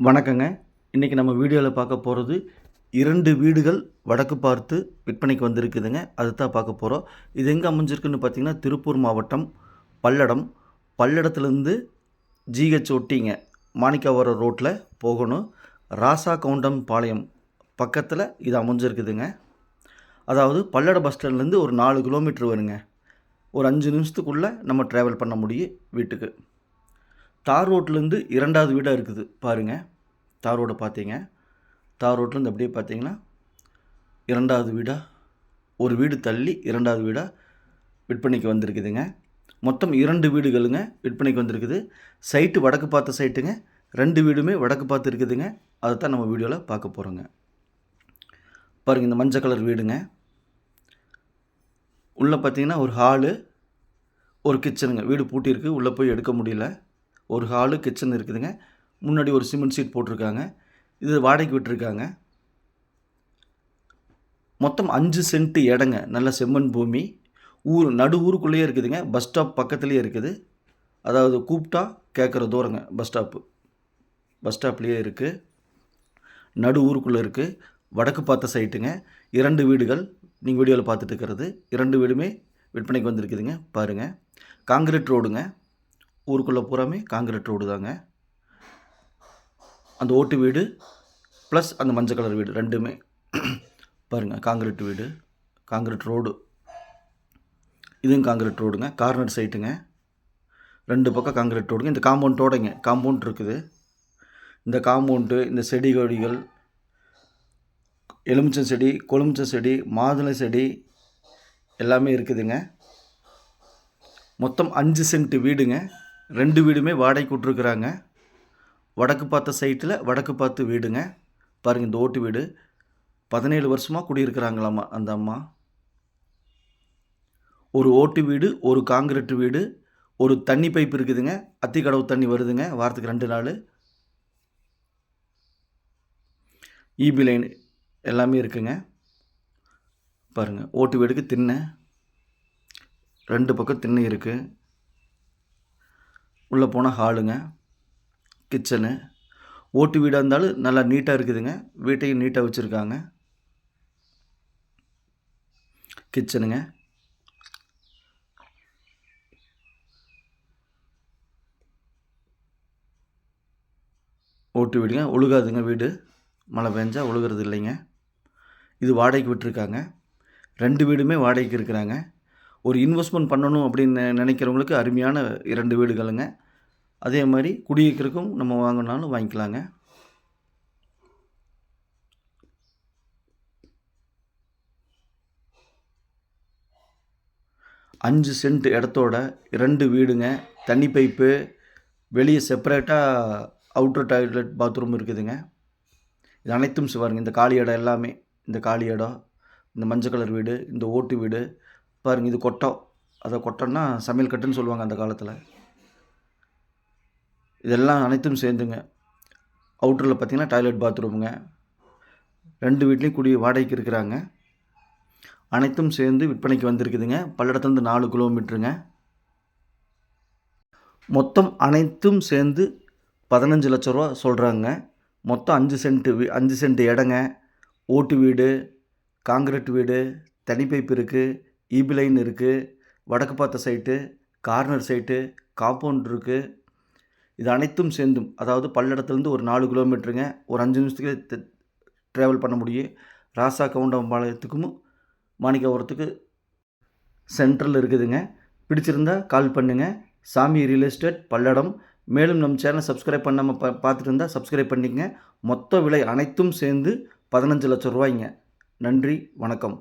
வணக்கங்க. இன்றைக்கி நம்ம வீடியோவில் பார்க்க போகிறது இரண்டு வீடுகள் வடக்கு பார்த்து விற்பனைக்கு வந்திருக்குதுங்க. அது தான் பார்க்க போகிறோம் இது எங்கே அமைஞ்சிருக்குன்னு பார்த்தீங்கன்னா திருப்பூர் மாவட்டம் பல்லடம். பல்லடத்துலேருந்து ஜிஹெச் ஒட்டிங்க. மாணிக்கவர ரோட்டில் போகணும். ராசா கவுண்டம் பாளையம் பக்கத்தில் இது அமைஞ்சிருக்குதுங்க. அதாவது பல்லட பஸ் ஸ்டாண்ட்லேருந்து ஒரு நாலு கிலோமீட்டர் வருங்க. ஒரு அஞ்சு நிமிஷத்துக்குள்ளே நம்ம ட்ராவல் பண்ண முடியும் வீட்டுக்கு. தார் ரோட்லேருந்து இரண்டாவது வீடாக இருக்குது. பாருங்கள் தார் ரோடை பார்த்தீங்க தார் ரோட்லேருந்து அப்படியே பார்த்தீங்கன்னா இரண்டாவது வீடாக ஒரு வீடு தள்ளி இரண்டாவது வீடாக விற்பனைக்கு வந்திருக்குதுங்க. மொத்தம் இரண்டு வீடுகளுங்க விற்பனைக்கு வந்திருக்குது. சைட்டு வடக்கு பார்த்த சைட்டுங்க. ரெண்டு வீடுமே வடக்கு பார்த்து இருக்குதுங்க. அதை தான் நம்ம வீடியோவில் பார்க்க போகிறோங்க பாருங்கள் இந்த மஞ்சள் கலர் வீடுங்க. உள்ளே பார்த்தீங்கன்னா ஒரு ஹாலு ஒரு கிச்சனுங்க வீடு பூட்டியிருக்கு. உள்ளே போய் எடுக்க முடியல. ஒரு ஹாலு கிச்சன் இருக்குதுங்க. முன்னாடி ஒரு சிமெண்ட் சீட் போட்டிருக்காங்க. இது வாடகைக்கு விட்டுருக்காங்க. மொத்தம் அஞ்சு சென்ட் இடங்க. நல்ல செம்மண் பூமி. ஊர் நடு ஊருக்குள்ளேயே இருக்குதுங்க. பஸ் ஸ்டாப் பக்கத்துலேயே இருக்குது. அதாவது கூப்பிட்டா கேட்குற தூரங்க. Bus stop. பஸ் ஸ்டாப்லேயே இருக்குது நடு ஊருக்குள்ளே இருக்குது வடக்கு பார்த்த சைட்டுங்க. இரண்டு வீடுகள். நீங்கள் வீடியோவில் பார்த்துட்டு இருக்கிறது. இரண்டு வீடுமே விற்பனைக்கு வந்திருக்குதுங்க. பாருங்கள் காங்கிரீட் ரோடுங்க. ஊருக்குள்ளே பூராமே காங்கிரீட் ரோடு தாங்க. அந்த ஓட்டு வீடு ப்ளஸ் அந்த மஞ்சள் கலர் வீடு ரெண்டுமே. பாருங்கள் காங்கிரீட் வீடு காங்கிரீட் ரோடு. இதுவும் காங்கிரீட் ரோடுங்க கார்னர் சைட்டுங்க ரெண்டு பக்கம் காங்கிரீட் ரோடுங்க. இந்த காம்பவுண்டோடைங்க காம்பவுண்ட் இருக்குது. இந்த காம்பவுண்டு இந்த செடி கொடிகள் எலுமிச்சம் செடி கொழுமிச்சம் செடி மாதுளை செடி எல்லாமே இருக்குதுங்க. மொத்தம் அஞ்சு சென்ட் வீடுங்க. ரெண்டு வீடுமே வாடகைக்கு விட்ருக்குறாங்க வடக்கு பார்த்த சைட்டில் வடக்கு பார்த்து வீடுங்க. பாருங்கள் இந்த ஓட்டு வீடு. பதினேழு வருஷமாக குடியிருக்கிறாங்களாம்மா அந்த அம்மா. ஒரு ஓட்டு வீடு ஒரு காங்கிரீட் வீடு ஒரு தண்ணி பைப் இருக்குதுங்க. அத்தி கடவு தண்ணி வருதுங்க வாரத்துக்கு ரெண்டு நாள். இபி லைன் எல்லாமே இருக்குங்க. பாருங்கள் ஓட்டு வீடுக்கு திண்ணை. ரெண்டு பக்கம் திண்ணை இருக்குது உள்ளே போனால் ஹாலுங்க கிச்சனு. ஓட்டு வீடாக இருந்தாலும் நல்லா நீட்டாக இருக்குதுங்க. வீட்டையும் நீட்டாக வச்சுருக்காங்க. கிச்சனுங்க. ஓட்டு வீடுங்க. ஒழுகாதுங்க வீடு. மழை பெஞ்சால் ஒழுகிறது இல்லைங்க. இது வாடகைக்கு விட்டுருக்காங்க. ரெண்டு வீடுமே வாடகைக்கு இருக்கிறாங்க. ஒரு இன்வெஸ்ட்மெண்ட் பண்ணணும் அப்படின்னு நினைக்கிறவங்களுக்கு அருமையான இரண்டு வீடுகளுங்க. அதே மாதிரி குடியிருக்கிறதுக்கும் நம்ம வாங்கினாலும் வாங்கிக்கலாங்க. அஞ்சு சென்ட் இடத்தோட ரெண்டு வீடுங்க. தண்ணி பைப்பு வெளியே செப்பரேட்டாக அவுட்டர் டாய்லெட் பாத்ரூம் இருக்குதுங்க. இது அனைத்தும் பாருங்க இந்த காலி இடம் எல்லாமே இந்த காலி இடம் இந்த மஞ்சள் கலர் வீடு இந்த ஓட்டு வீடு பாருங்கள் இது கொட்டம் அதை கொட்டோன்னா சமையல் கட்டுன்னு சொல்லுவாங்க அந்த காலத்தில். இதெல்லாம் அனைத்தும் சேர்ந்துங்க. அவுட்டரில் பார்த்தீங்கன்னா டாய்லெட் பாத்ரூமுங்க ரெண்டு வீட்லேயும் குடி வாடகைக்கு இருக்கிறாங்க. அனைத்தும் சேர்ந்து விற்பனைக்கு வந்திருக்குதுங்க. பல்லடத்துலேருந்து நாலு கிலோமீட்டருங்க மொத்தம் அனைத்தும் சேர்ந்து பதினஞ்சு லட்ச ரூபா சொல்கிறாங்க மொத்தம் அஞ்சு சென்ட்டு வீ அஞ்சு சென்ட் இடங்க. ஓட்டு வீடு காங்கிரீட் வீடு தனிப்பைப்பு இருக்குது ஈபி லைன் இருக்குது வடக்கு பார்த்த சைட்டு கார்னர் சைட்டு காம்பவுண்ட் இருக்குது இது அனைத்தும் சேர்ந்தும் அதாவது பல்லடத்துலேருந்து ஒரு நாலு கிலோமீட்டருங்க ஒரு அஞ்சு நிமிஷத்துக்கு ட்ராவல் பண்ண முடியும். ராசா கவுண்டம்பாளையத்துக்கும் மாணிக்கபுரத்துக்கு சென்ட்ரல் இருக்குதுங்க. பிடிச்சிருந்தா கால் பண்ணுங்கள் சாமி ரியல் எஸ்டேட் பல்லடம். மேலும் நம்ம சேனலை சப்ஸ்கிரைப் பண்ணாமல் பா பார்த்துட்டு இருந்தால் சப்ஸ்கிரைப் பண்ணிக்கங்க. மொத்த விலை அனைத்தும் சேர்ந்து பதினஞ்சு லட்சம் ரூபாய்ங்க. நன்றி வணக்கம்.